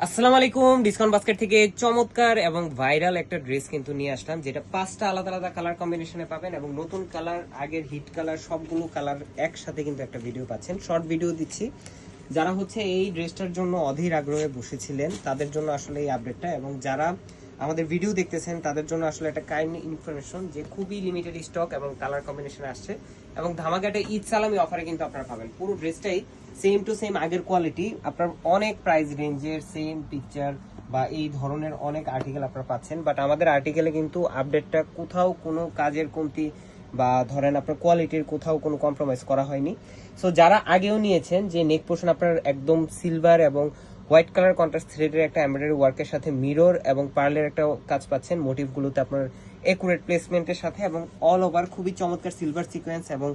আসসালামু আলাইকুম, discount basket থেকে চমৎকার এবং ভাইরাল একটা ড্রেস কিন্তু নিয়ে আসলাম, যেটা পাঁচটা আলাদা আলাদা কালার কম্বিনেশনে পাবেন এবং নতুন কালার, আগের হিট কালার, সবগুলো কালার একসাথে কিন্তু একটা ভিডিও পাচ্ছেন। শর্ট ভিডিও দিচ্ছি। যারা হচ্ছে এই ড্রেসটার জন্য অধীর আগ্রহে বসেছিলেন, তাদের জন্য আসলে এই আপডেটটা এবং যারা আমাদের ভিডিও দেখতেছেন, তাদের জন্য আসলে একটা কাইন্ড ইনফরমেশন যে খুবই লিমিটেড স্টক এবং কালার কম্বিনেশন আসছে। এবং ধামাকাটা ঈদ সালামি অফারে কিন্তু আপনারা পাবেন। পুরো ড্রেসটাই সেম টু সেম আগের কোয়ালিটি আপনার অনেক প্রাইস রেঞ্জের সেম পিকচার বা এই ধরনের অনেক আর্টিকেল আপনারা পাচ্ছেন। বাট আমাদের আর্টিকেলে কিন্তু আপডেটটা কোথাও কোনো কাজের কমতি বা ধরেন আপনার কোয়ালিটির কোথাও কোনো কম্প্রোমাইজ করা হয়নি। সো যারা আগেও নিয়েছেন যে নেক পোর্শন আপনার একদম সিলভার এবং হোয়াইট কালার কন্ট্রাস্ট থ্রেডের একটা এমব্রয়ডারি ওয়ার্কের সাথে মিরর এবং পার্লের একটা কাজ পাচ্ছেন মোটিভগুলোতে আপনার একুরেট প্লেসমেন্টের সাথে এবং অল ওভার খুবই চমৎকার সিলভার সিকোয়েন্স এবং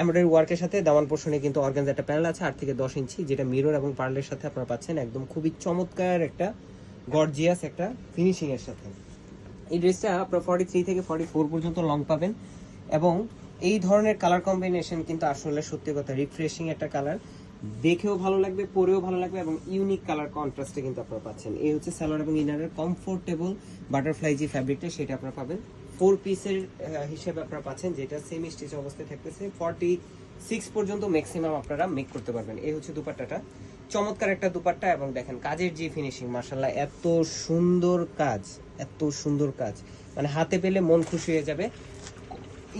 এমব্রয়ডারি ওয়ার্কের সাথে দামান পোর্শনে কিন্তু অর্গানজ একটা প্যানেল আছে, আট থেকে দশ ইঞ্চি, যেটা মিরর এবং পার্লের সাথে আপনারা পাচ্ছেন একদম খুবই চমৎকার একটা গর্জিয়াস একটা ফিনিশিং এর সাথে। এই ড্রেসটা আপনার ফর্টি থ্রি থেকে ফর্টি ফোর পর্যন্ত লং পাবেন এবং এই ধরনের কালার কম্বিনেশন কিন্তু আসলে সত্যি কথা রিফ্রেশিং একটা কালার দেখেও ভালো লাগবে, পরেও ভালো লাগবে এবং ইউনিক কালার কন্ট্রাস্টে কিন্তু আপনারা পাচ্ছেন। এই হচ্ছে সালোয়ার এবং ইনারের কমফোর্টেবল বাটারফ্লাই যে ফ্যাব্রিকটা সেটা আপনারা পাবেন। ফোর পিসের হিসেবে আপনারা পাচ্ছেন, যেটা সেমি স্টিচ অবস্থায় থাকতেছে। ফর্টি সিক্স পর্যন্ত ম্যাক্সিমাম আপনারা মেক করতে পারবেন। এই হচ্ছে দুপাট্টাটা। চমৎকার একটা দুপাট্টা এবং দেখেন কাজের যে ফিনিশিং মার্শাল্লাহ এত সুন্দর কাজ, এত সুন্দর কাজ। মানে হাতে পেলে মন খুশি হয়ে যাবে।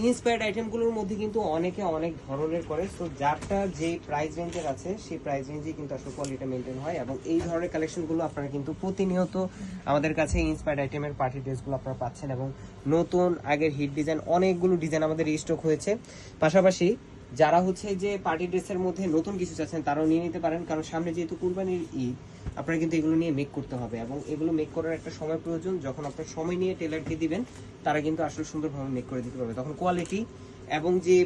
ইন্সপায়ার্ড আইটেমগুলোর মধ্যে কিন্তু অনেকে অনেক ধরনের করে। সো যারটা যে প্রাইস রেঞ্জের আছে, সেই প্রাইস রেঞ্জেই কিন্তু আসলে কোয়ালিটি মেনটেন হয় এবং এই ধরনের কালেকশনগুলো আপনারা কিন্তু প্রতিনিয়ত আমাদের কাছে ইন্সপায়ার্ড আইটেমের পার্টি ড্রেসগুলো আপনারা পাচ্ছেন এবং নতুন আগের হিট ডিজাইন অনেকগুলো ডিজাইন আমাদের স্টক হয়েছে। পাশাপাশি যারা হচ্ছে যে পার্টি ড্রেসের মধ্যে নতুন কিছু চাচ্ছেন, তারাও নিয়ে নিতে পারেন। কারণ সামনে যেহেতু কুরবানির ঈদ, আপনারা কিন্তু এগুলো নিয়ে মেক করতে হবে এবং এগুলো মেক করার একটা সময় প্রয়োজন। যখন আপনার সময় নিয়ে টেলারকে দিবেন, তারা কিন্তু আসলে সুন্দরভাবে মেক করে দিতে পারবে। তখন কোয়ালিটি এবং যে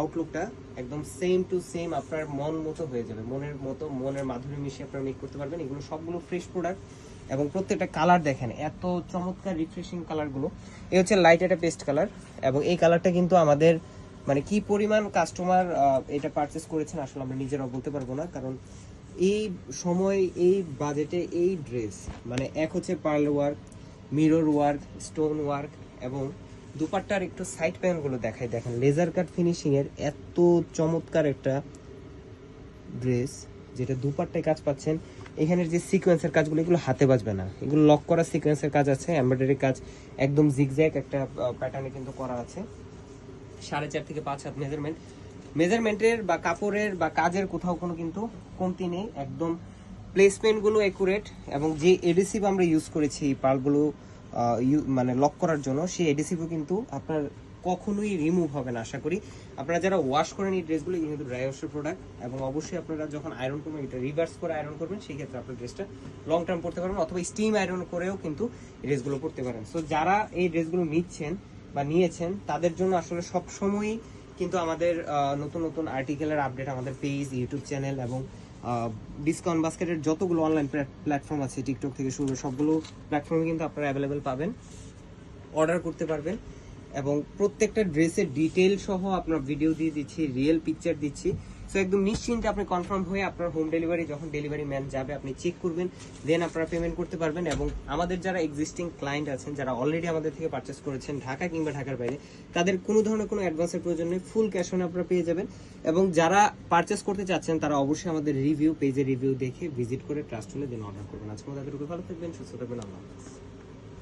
আউটলুকটা একদম সেম টু সেম আপনার মন মতো হয়ে যাবে। মনের মতো, মনের মাধুরী মিশিয়ে আপনারা মেক করতে পারবেন। এগুলো সবগুলো ফ্রেশ প্রোডাক্ট এবং প্রত্যেকটা কালার দেখেন, এত চমৎকার রিফ্রেশিং কালারগুলো এই হচ্ছে লাইট একটা পেস্ট কালার এবং এই কালারটা কিন্তু আমাদের মানে কি পরিমাণ কাস্টমার এটা পারচেস করেছেন আসলে আমরা নিজেরাও বলতে পারব না, কারণ এই সময়, এই বাজেটে এই ড্রেস মানে এক হচ্ছে pearl work mirror work stone work এবং দুপাট্টার একটু সাইড প্যানেলগুলো দেখাই। দেখেন লেজার কাট ফিনিশিংয়ের এত চমৎকার একটা ড্রেস যেটা দুপাট্টায় কাজ পাচ্ছেন। এখানের যে সিকোয়েন্সের কাজগুলো, এগুলো হাতে বাজবে না। এগুলো লক করা সিকোয়েন্সের কাজ আছে এমব্রয়ডারি কাজ একদম জিগজ্যাগ একটা প্যাটার্নে কিন্তু করা আছে। সাড়ে চার থেকে পাঁচ হাত মেজারমেন্ট মেজারমেন্টের বা কাপড়ের বা কাজের কোথাও কোনো কিন্তু কমতি নেই, একদম প্লেসমেন্টগুলো একুরেট এবং যে এডিসিভ আমরা ইউজ করেছি এই পালগুলো মানে লক করার জন্য, সেই এডিসিভও কিন্তু আপনার কখনোই রিমুভ হবে না, আশা করি। আপনারা যারা ওয়াশ করেন এই ড্রেসগুলো কিন্তু ড্রাই ওয়াশের প্রোডাক্ট এবং অবশ্যই আপনারা যখন আয়রন করবেন, এটা রিভার্স করে আয়রন করবেন, সেই ক্ষেত্রে আপনার ড্রেসটা লং টার্ম পড়তে পারবেন অথবা স্টিম আয়রন করেও কিন্তু ড্রেসগুলো পড়তে পারেন। সো যারা এই ড্রেসগুলো নিচ্ছেন বা নিয়েছেন, তাদের জন্য আসলে সব সময়ই কিন্তু আমাদের নতুন নতুন আর্টিকেলের আপডেট আমাদের পেজ ইউটিউব চ্যানেল এবং ডিসকাউন্ট বাস্কেটের যতগুলো অনলাইন প্ল্যাটফর্ম আছে টিকটক থেকে শুরু সবগুলো প্ল্যাটফর্মে কিন্তু আপনারা অ্যাভেলেবেল পাবেন। অর্ডার করতে পারবেন এবং প্রত্যেকটা ড্রেসের ডিটেল সহ আপনার ভিডিও দিয়ে দিচ্ছি রিয়েল পিকচার দিচ্ছি। সো একদম নিশ্চিন্তে আপনি কনফার্ম হয়ে আপনার হোম ডেলিভারি যখন ডেলিভারি ম্যান যাবে, আপনি চেক করবেন দেন আপনারা পেমেন্ট করতে পারবেন এবং আমাদের যারা এক্সিস্টিং ক্লায়েন্ট আছেন, যারা অলরেডি আমাদের থেকে পারচেস করেছেন ঢাকা কিংবা ঢাকার বাইরে, তাদের কোনো ধরনের কোনো অ্যাডভান্সের প্রয়োজন নেই ফুল ক্যাশ অন আপনারা পেয়ে যাবেন এবং যারা পারচেস করতে চাচ্ছেন, তারা অবশ্যই আমাদের রিভিউ পেজে রিভিউ দেখে ভিজিট করে ট্রাস্ট হলে দেন অর্ডার করবেন আজকে আমাদের ভালো থাকবেন, সুস্থ থাকবেন, আল্লাহ।